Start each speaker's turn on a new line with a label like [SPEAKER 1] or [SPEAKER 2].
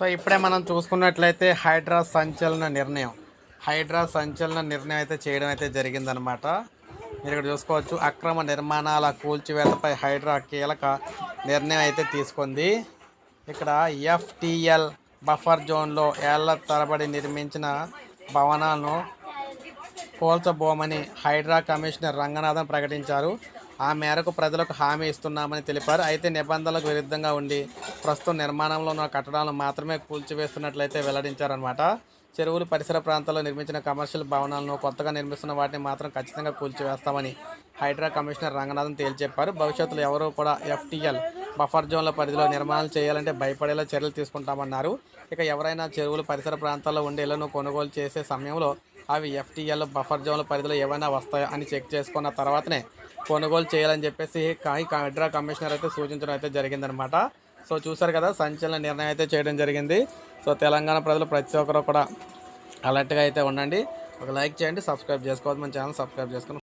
[SPEAKER 1] So ఇప్పుడే మనం చూసుకున్నట్లయితే హైడ్రా సంచలన నిర్ణయం. హైడ్రా సంచలన నిర్ణయం అయితే చేయడం అయితే జరిగిందనమాట మీరు ఇక్కడ చూసుకోవచ్చు అక్రమ నిర్మాణాల కూల్చివేతపై హైడ్రా కీలక నిర్ణయం అయితే తీసుకుంది. ఇక్కడ ఎఫ్టిఎల్ బఫర్ జోన్లో ఏళ్ళ తరబడి నిర్మించిన భవనాలను పోల్చబోమని హైడ్రా కమిషనర్ రంగనాథన్ ప్రకటించారు. ఆ మేరకు ప్రజలకు హామీ ఇస్తున్నామని తెలిపారు. అయితే నిబంధనలకు విరుద్ధంగా ఉండి ప్రస్తుతం నిర్మాణంలో ఉన్న కట్టడాలను మాత్రమే కూల్చివేస్తున్నట్లయితే వెల్లడించారనమాట చెరువులు పరిసర ప్రాంతాల్లో నిర్మించిన కమర్షియల్ భవనాలను కొత్తగా నిర్మిస్తున్న వాటిని మాత్రం ఖచ్చితంగా కూల్చివేస్తామని హైడ్రా కమిషనర్ రంగనాథన్ తేల్చెప్పారు భవిష్యత్తులో ఎవరూ కూడా ఎఫ్టీఎల్ బఫర్ జోన్ల పరిధిలో నిర్మాణాలు చేయాలంటే భయపడేలా చర్యలు తీసుకుంటామన్నారు. ఇక ఎవరైనా చెరువులు పరిసర ప్రాంతాల్లో ఉండే ఇళ్ళను కొనుగోలు చేసే సమయంలో అవి ఎఫ్టీఎల్ బఫర్ జోన్ల పరిధిలో ఏమైనా వస్తాయా అని చెక్ చేసుకున్న తర్వాతనే కొనుగోలు చేయాలని చెప్పేసి కా- హైడ్రా కమిషనర్ అయితే సూచించడం అయితే జరిగిందనమాట. సో చూసారు కదా సంచలన నిర్ణయం అయితే చేయడం జరిగింది. సో తెలంగాణ ప్రజలు ప్రతి ఒక్కరు కూడా అలర్ట్గా అయితే ఉండండి. ఒక లైక్ చేయండి సబ్స్క్రైబ్ చేసుకోవద్దు. మన ఛానల్ సబ్స్క్రైబ్ చేసుకుని